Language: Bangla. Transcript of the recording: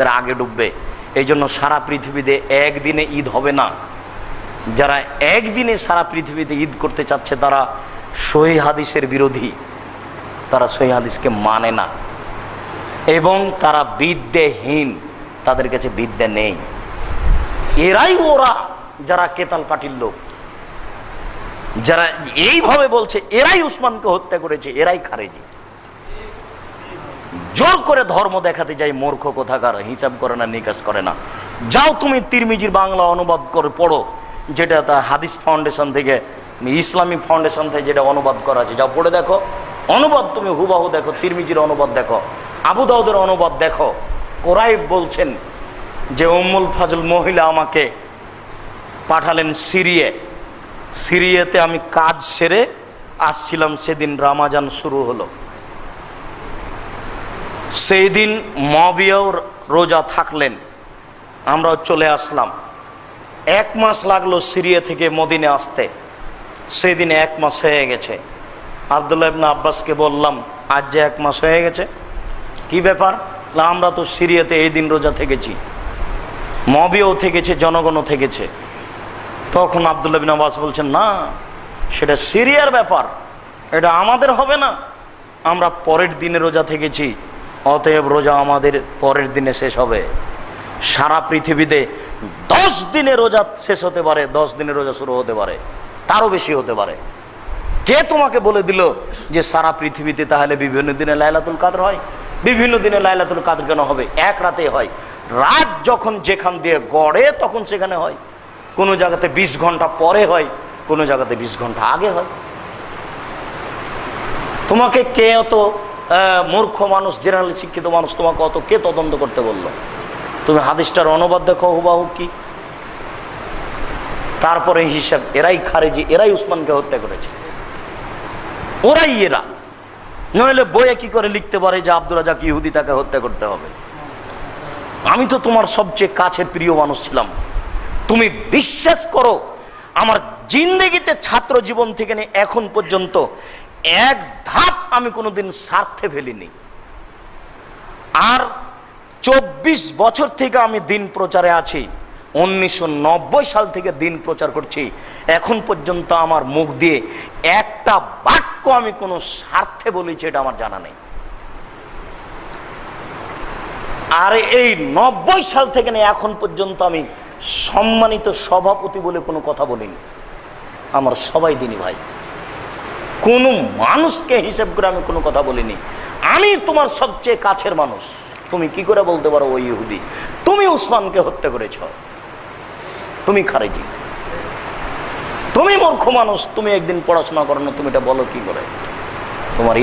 এর আগে ডুববে। এই জন্য সারা পৃথিবীতে একদিনে ঈদ হবে না। যারা একদিনে সারা পৃথিবীতে ঈদ করতে চাচ্ছে, তারা সহি হাদিসের বিরোধী। তারা সহি হাদিসকে মানে না। এবং তারা বিদ্যেহীন। তাদের কাছে বিদ্যে নেই। এরাই ওরা, যারা কেতাল পার্টির লোক। যারা এইভাবে বলছে, এরাই উসমানকে হত্যা করেছে, এরাই খারেজি। জোর করে ধর্ম দেখাতে যাই, মূর্খ কোথাকার, হিসাব করে না, নিকাশ করে না। যাও তুমি তিরমিজির বাংলা অনুবাদ করে পড়ো, যেটা তা হাদিস ফাউন্ডেশন থেকে ইসলামিক ফাউন্ডেশন থেকে যেটা অনুবাদ করা আছে। যাও পড়ে দেখো। অনুবাদ তুমি হুবাহু দেখো, তিরমিজির অনুবাদ দেখো। আবু দাউদের অনুবাদ দেখো। ওরাই বলছেন যে, উম্মুল ফাজল, মহিলা আমাকে পাঠালেন সিরিয়ে। সিরিয়াতে আমি কাজ সেরে আসছিলাম, সেদিন রামাজান শুরু হলো। সেই দিন মবিয়াও রোজা থাকলেন, আমরাও চলে আসলাম। এক মাস লাগল সিরিয়া থেকে মদিনে আসতে। সেই দিন এক মাস হয়ে গেছে। আবদুল্লাহ ইবনা আব্বাসকে বললাম, আজ যে এক মাস হয়ে গেছে, কি ব্যাপার? আমরা তো সিরিয়াতে এই দিন রোজা থেকেছি। মবিয়াও থেকেছে, জনগণও থেকেছে। তখন আবদুল্লাহ বিন আব্বাস বলছেন, না, সেটা সিরিয়ার ব্যাপার। এটা আমাদের হবে না। আমরা পরের দিনে রোজা থেকেছি। অতএব রোজা আমাদের পরের দিনে শেষ হবে। সারা পৃথিবীতে দশ দিনে রোজা শেষ হতে পারে, দশ দিনে রোজা শুরু হতে পারে, তারও বেশি হতে পারে। কে তোমাকে বলে দিল যে সারা পৃথিবীতে তাহলে বিভিন্ন দিনে লাইলাতুল কাদর হয়? বিভিন্ন দিনে লাইলাতুল কাদর কেন হবে? এক রাতে হয়। রাত যখন যেখান দিয়ে গড়ে, তখন সেখানে হয়। কোনো জায়গাতে বিশ ঘণ্টা পরে হয়, কোনো জায়গাতে বিশ ঘণ্টা আগে হয়। তোমাকে কে অত মূর্খ মানুষ, জেনারেল শিক্ষিত মানুষ তোমাকে অত কে তদন্ত করতে বলল? তুমি হাদিসটার অনুবাদ দেখো, হুবাহু কি? তারপরে হিসাব, এরাই খারেজি, এরাই উসমানকে হত্যা করেছে। ওরাই এরা। নইলে বইয়ে কি করে লিখতে পারে যে আব্দুল রাজাক ইহুদি তাকে হত্যা করতে হবে? আমি তো তোমার সবচেয়ে কাছের প্রিয় মানুষ ছিলাম। তুমি বিশ্বাস করো, আমার জিন্দগিতে ছাত্র জীবন থেকে নিয়ে এখন পর্যন্ত এক ধাপ আমি কোনোদিন স্বার্থে ফেলিনি। আর চব্বিশ বছর থেকে আমি দিন প্রচারে আছি, উনিশশো নব্বই সাল থেকে দিন প্রচার করছি। এখন পর্যন্ত আমার মুখ দিয়ে একটা বাক্য আমি কোনো স্বার্থে বলেছি, এটা আমার জানা নেই। আর এই নব্বই সাল থেকে নিয়ে এখন পর্যন্ত আমি সম্মানিত সভাপতি বলে কোনো কথা বলিনি। আমার সবাই দিনী ভাই। কোনো মানুষকে হিসেব করে আমি কোনো কথা বলিনি। আমি তোমার সবচেয়ে কাছের মানুষ। তুমি কি করে বলতে পারো ওই ইহুদি? তুমি উসমানকে হত্যা করেছ। তুমি খারেজি। তুমি মূর্খ মানুষ। তুমি একদিন পড়াশোনা করো না, তুমি এটা বলো কি করে? তোমার